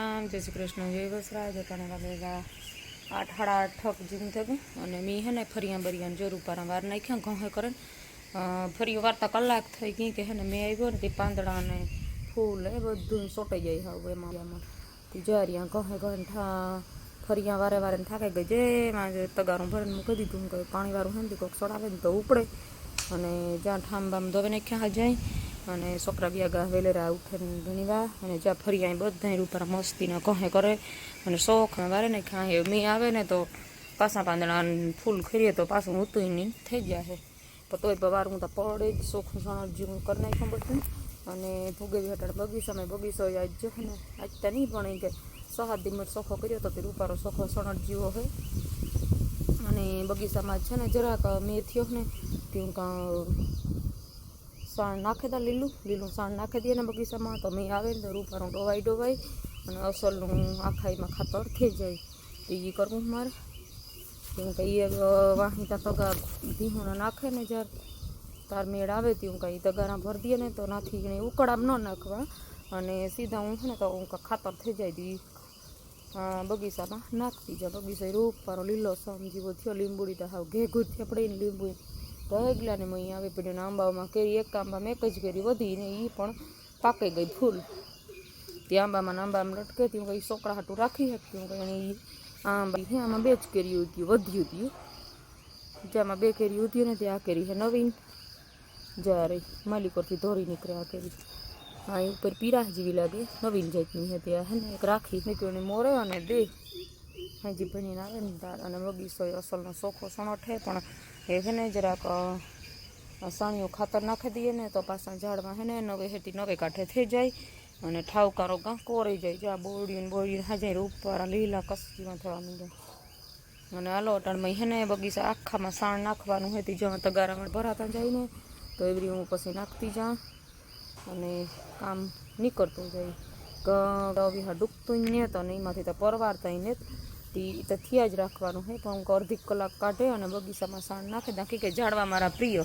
રામ જય શ્રી કૃષ્ણ જય વસરાજ તને વાગેગા આઠ સાડા આઠ ઠક જેમ થયું અને મેં હે ને ફરિયા બરિયાને જોર ઉપારા વાર નાખ્યા ઘઉં હે કરે ફરી વાર્તા કલાક થઈ ગઈ કે હે ને મેં આવ્યો ને તે પાંદડા ને ફૂલ એ બધું સોટાઈ જાય હાવ એમાં એમાં. તે જારિયા ઘઉં ઘઉં ઠા ફરિયા વારે વારે ને થાકાઈ ગઈ જે એમાં જે તગારું ભરીને મૂકી દીધું કે પાણી વાળું હે ને તે કોઈક સોડાવે ને તો ઉપડે. અને જ્યાં ઠામ બામ ધોવે નાખ્યા જાય. અને છોકરા બી આગા વેલેરા ઉઠે ભણીવા અને જ્યાં ફરી અહીં બધા ઉપર મસ્તીને કહે કરે અને શોખ વારે ને ખાંહે મી આવે ને તો પાછા પાંદડા ફૂલ ખરીએ તો પાછું ઊતું નહીં થઈ ગયા છે. પણ તોય વાર હું તો પડે જ શોખ સણજ જેવું કરી નાખ્યું બધું. અને ભૂગે હટાડ બગીચામાં બગીચો આજ જો ને, આજ તો નહીં પણ કે સહાદ દિમટ સોખો કર્યો તો તે રૂપારો સોખો સણજ જીવો હોય અને બગીચામાં છે ને જરાક મેં થયો ને, તે કાં સાણ નાખી દા લીલું લીલું સાણ નાખી દઈએ ને બગીચામાં. તો મેં આવે ને તો રૂપારું ડોવાઈ ડોવાઈ અને અસલનું આખાઈમાં ખાતર થઈ જાય. એ કરવું મારે. કેમ કે એ વાહી ત્યાં તગા ધીહોને નાખે ને જ્યારે તાર મેળ આવે તે હું કાંઈ તગારા ભરી દઈએ ને તો નાથી એને ઉકળામ ન નાખવા. અને સીધા હું છે ને તો હું ખાતર થઈ જાય દી બગીચામાં નાખતી જાય બગીચા રૂપ લીલો સમ જેવો થયો, લીંબુડી તો હાવ ઘેઘૂર થયા પડે ને લીંબુ ભગલા ને મહી આવી પડ્યું ને આંબાઓમાં કેરી, એક આંબામાં એક જ કેરી, વધી ને એ પણ પાકી ગઈ ફૂલ. તે આંબામાં ને આંબામાં લટકે ત્યાં કંઈ છોકરા હાટું રાખી શકતી કંઈ ઈ આંબા આમાં બે જ કેરી ઉત્યું વધ્યું હતું જેમાં બે કેરી ઉત્યું ને તે આ કેરી છે નવીન. જ્યારે માલિકોથી ધોરી નીકળે આ કેરી. હા એ ઉપર પીરા જેવી લાગે, નવીન જાતની છે ત્યાં હે ને, એક રાખી. નીકળીને મોરે અને દે. હાજી ભણીને આવે ને તાર, અને બગીચો એ અસલનો ચોખ્ખો સણો છે પણ એ છે જરાક સાણિયું ખાતર નાખી દઈએ ને તો પાછા ઝાડમાં હે ને નવે હેતી નવે કાંઠે થઈ જાય અને ઠાવકારો ગાંકો કોરાઈ જાય. જ્યાં બોળીને બોળીને હાજાય ઉપર લીલા કસકીમાં થવા માંડે અને આલો હેને બગીચા આખામાં સાણ નાખવાનું હતી જ્યાં તગારામાં ભરાતા જાય ને, તો એવી હું પછી નાખતી જાઉં અને કામ નીકળતું જાય. કવી હા ડૂબતું ને તો એમાંથી તો પરવારતા ને તે તો થયા જ રાખવાનું હોય પણ હું અડધી કલાક કાઢે અને બગીચામાં સાણ નાખી નાખી કે ઝાડવા મારા પ્રિય.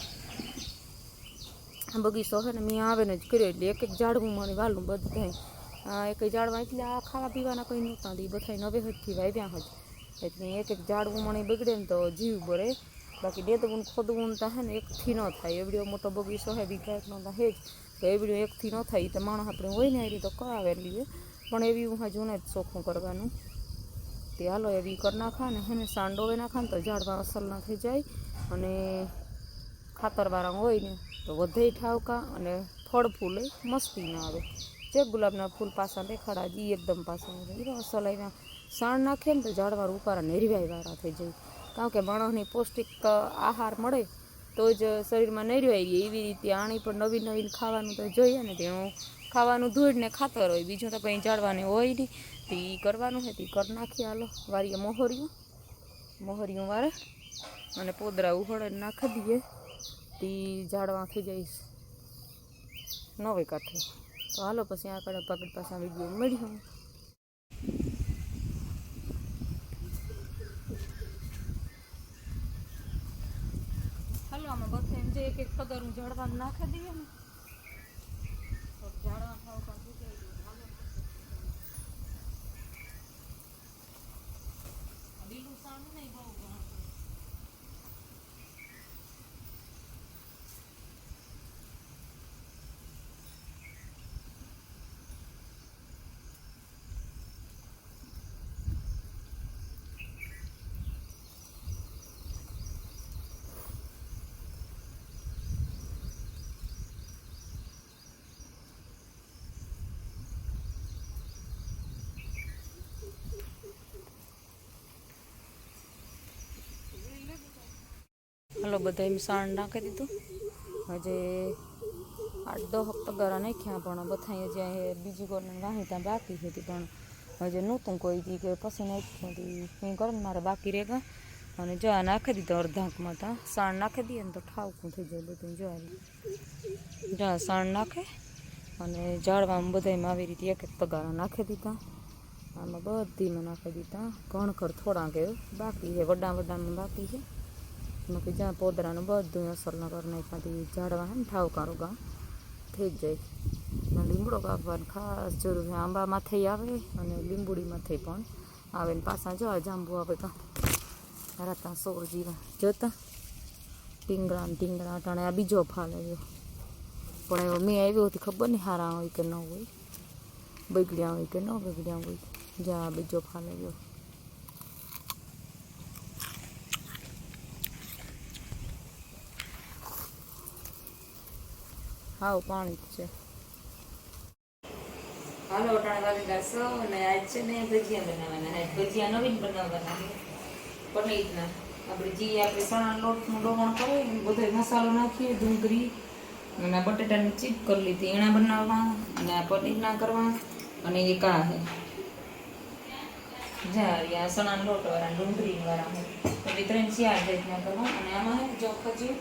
બગીચો છે ને મેં આવે ને જ કર્યો એટલે એક એક ઝાડવું મારી વાલું બધાય. એક ઝાડવા એટલે આ ખાવા પીવાના કંઈ નહોતા દી બધા નવે હદથી વાવ્યા હજ. એટલે એક એક ઝાડવું મને બગડે ને તો જીવ બરે બાકી ડેદવું ને ખોદવું તો હે ને એકથી ન થાય. એવડો મોટો બગીચો હે વિઘાટનો તો હે જ. તો એવડો એકથી ન થાય. તો માણસ આપણે હોય ને એ તો કરાવે લઈએ પણ એવી હું હજુ ને જ ચોખ્ખું કરવાનું. તે હાલો એવી કરી નાખા ને હે ને સાંડોવે નાખા ને તો ઝાડવા અસલના થઈ જાય અને ખાતરવાળા હોય ને તો વધે ઠાવકા અને ફળ ફૂલે મસ્તી ના આવે. જે ગુલાબના ફૂલ પાસા દેખાડા એ એકદમ પાસા આવે. એ અસલ આવ્યા સાણ નાખે ને તો ઝાડવા ઉપારા નેરવાઈવાળા થઈ જાય. કારણ કે માણસની પૌષ્ટિક આહાર મળે તો જ શરીરમાં નેરવાઈ રહી. એવી રીતે આણી પણ નવી નવીન ખાવાનું તો જોઈએ ને તેનું ખાવાનું ધોઈને ખાતર હોય, બીજું તો કંઈ ઝાડવાને હોય નહીં. તો એ કરવાનું છે, તે કરી નાખીએ હાલો. વારીએ મોહરિયું મોહરિયું વારે અને પોદરા ઉહળે નાખી દઈએ. તે ઝાડવા થઈ જઈશ નવે કાંઠે તો હાલો, પછી આગળ પગડ પાછા વીડિયો મળ્યો. આમાં બધા જે એક એક હું ઝાડવામાં નાખી દઈએ ને તો ઝાડવા ખાવ કાં સુકાઈ જાય. હાલો. લીલું સાનું નહીં બહુ ઘણું. હાલો બધા એમ સાણ નાખી દીધું. હજે આઠ દો હપ્તા તગારા નાખ્યા પણ બધા અહીં બીજી કોને વાહી ત્યાં બાકી હતી પણ હજે નહોતું કોઈ દી કે પછી નાખ્યું હતી હું કરે મારે બાકી રેગા અને જો નાખી દીધો અડધાકમાં ત્યાં સાણ નાખી દઈએ ને તો ઠાવકું થઈ જાય બધું જો. જો સાણ નાખે અને ઝાડવામાં બધામાં આવી રીતે એક એક પગારા નાખી દીધા. આમાં બધીમાં નાખી દીધા. ઘણખર થોડા એ બાકી છે. વડા વડામાં બાકી છે. એમાં જ્યાં પોદરાનું બધું અસરનો કરી નાખ્યાથી ઝાડવા હે ને ઠાવકારું ગા. થઈ જ જાય. લીમડો કાપવાની ખાસ જરૂર છે. આંબામાંથી આવે અને લીંબુડીમાંથી પણ આવે ને પાછા જો જાંબુ આવે કાં રાતા સોર જીવા જોતા. ટીંગડા ને ટીંગડા અટાણે આ બીજો ફાલ આવ્યો. પણ એવો મેં આવ્યો હતી ખબર નહીં હારા હોય કે ન હોય. બગડ્યા હોય કે ન બગડ્યા હોય. જ્યાં બીજો ફાલ આવ્યો. હાવ પાણી જ છે. હાલો આજ છે ને ભજીયા બનાવવાના. આજ ભજીયા મસાલો નાખીએ બટેટાની ચીપ કરી લીધી. એના બનાવવા અને આ પનીરના કરવા અને એ કા હે. જા આ સણા લોટ વાળા ડુંગળી વાળા એટલે ત્રણ ચાર રીતના કરવા અને આમાં જો ખજૂર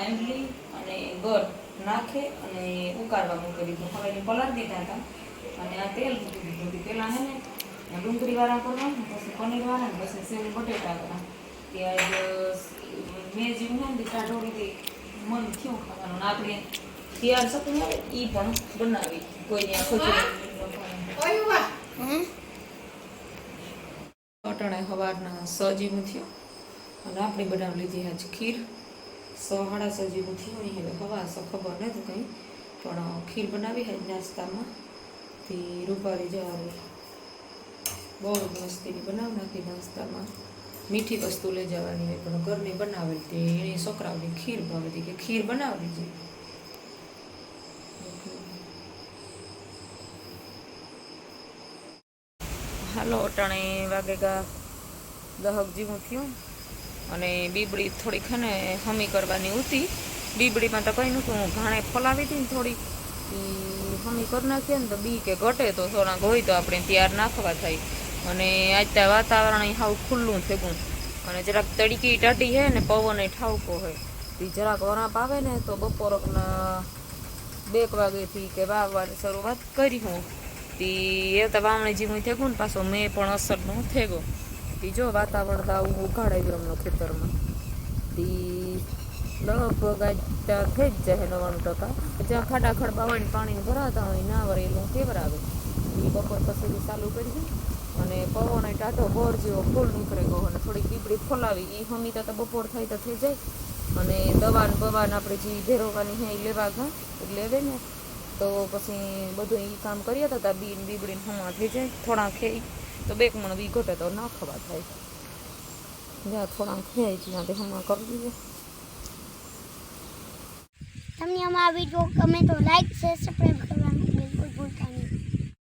આંબલી અને ગળ નાખે અને ઉકાળવા મૂકી દીધું. હવે એને પલાળી દીધા હતા. અને આ તેલ મૂકી દીધું. હતું પહેલાં હે ને ડુંગળીવાળા કરવા પછી પનીરવાળા ને પછી સેવ બટેટા કરવા ત્યાં મેં જેવું ને ઢોળી મન થયું ખાવાનું. આપણે તૈયાર આવે એ પણ બનાવી. કોઈને ખજૂર અટાણે સવારના સજીવું થયું. અને આપણે બનાવી લીધી આજ ખીર. સો સાડા સજીવું થયું નહીં હવે હવા સો ખબર નથી કંઈ. પણ ખીર બનાવી આજ નાસ્તામાં, તે રૂપારી જવાનું બહુ જ મસ્તીની બનાવી નાખી નાસ્તામાં. મીઠી વસ્તુ લઈ જવાની હોય, પણ ઘરની બનાવેલી તે એને છોકરાઓની ખીર ભાવી કે ખીર બનાવી છે. હાલો, અટાણે વાગે ગા, દહક જેવું થયું. અને બીબડી થોડીક છે ને હમી કરવાની હતી બીબડીમાં તો કંઈ નહોતું, હું ઘાણે ફોલાવી હતી ને થોડીક. હમી કરી નાખીએ ને તો બી કે ઘટે તો થોડાક હોય તો આપણે તૈયાર નાખવા થાય. અને આજ ત્યાં વાતાવરણ હાવ ખુલ્લું થયું. અને જરાક તડકી ટાઢી છે ને પવન ઠાવકો હોય એ જરાક વરાપ આવે ને તો બપોરના બે વાગેથી કે વાવવાની શરૂઆત કરી હું. એ તો વાવણી જીવું થયું ને પાછો મેં પણ અસરનું થયો તી જો વાતાવરણ તો આવું ઉઘાડાઈ ગયું ખેતરમાં. તી લગભગ આજ ત્યાં થઈ જ જાય નવ્વાણું ટકા. જ્યાં ખાડા ખડ બાવાણી પાણીને ભરાતા હોય, ના વરેલું કેવરાવે એ બપોર પછી ચાલુ કરી દે અને પવન એ ટાઢો બોર જેવો ફૂલ નીકળે ગયો અને થોડીક દીપડી ફોલાવી. એ હમી તો બપોર થાય તો થઈ જાય. અને દવાન બવાન આપણે જે ભેરવવાની હે એ લેવા ગયા, એટલે લેવે ને. તો પછી બધું એ કામ કરીએ તો બીન બીબડીને હમણાં થઈ જાય થોડા ખેઈ તો બેક મણ બી ઘટે તો ના ખવા થાય જ્યાં થોડા ખેઈ જ્યાં તે હમણાં કરી દઈએ તમને અમારા વીડિયો ગમે તો લાઈક શેર સબસ્ક્રાઈબ કરવાનું બિલકુલ ભૂલતા નહીં.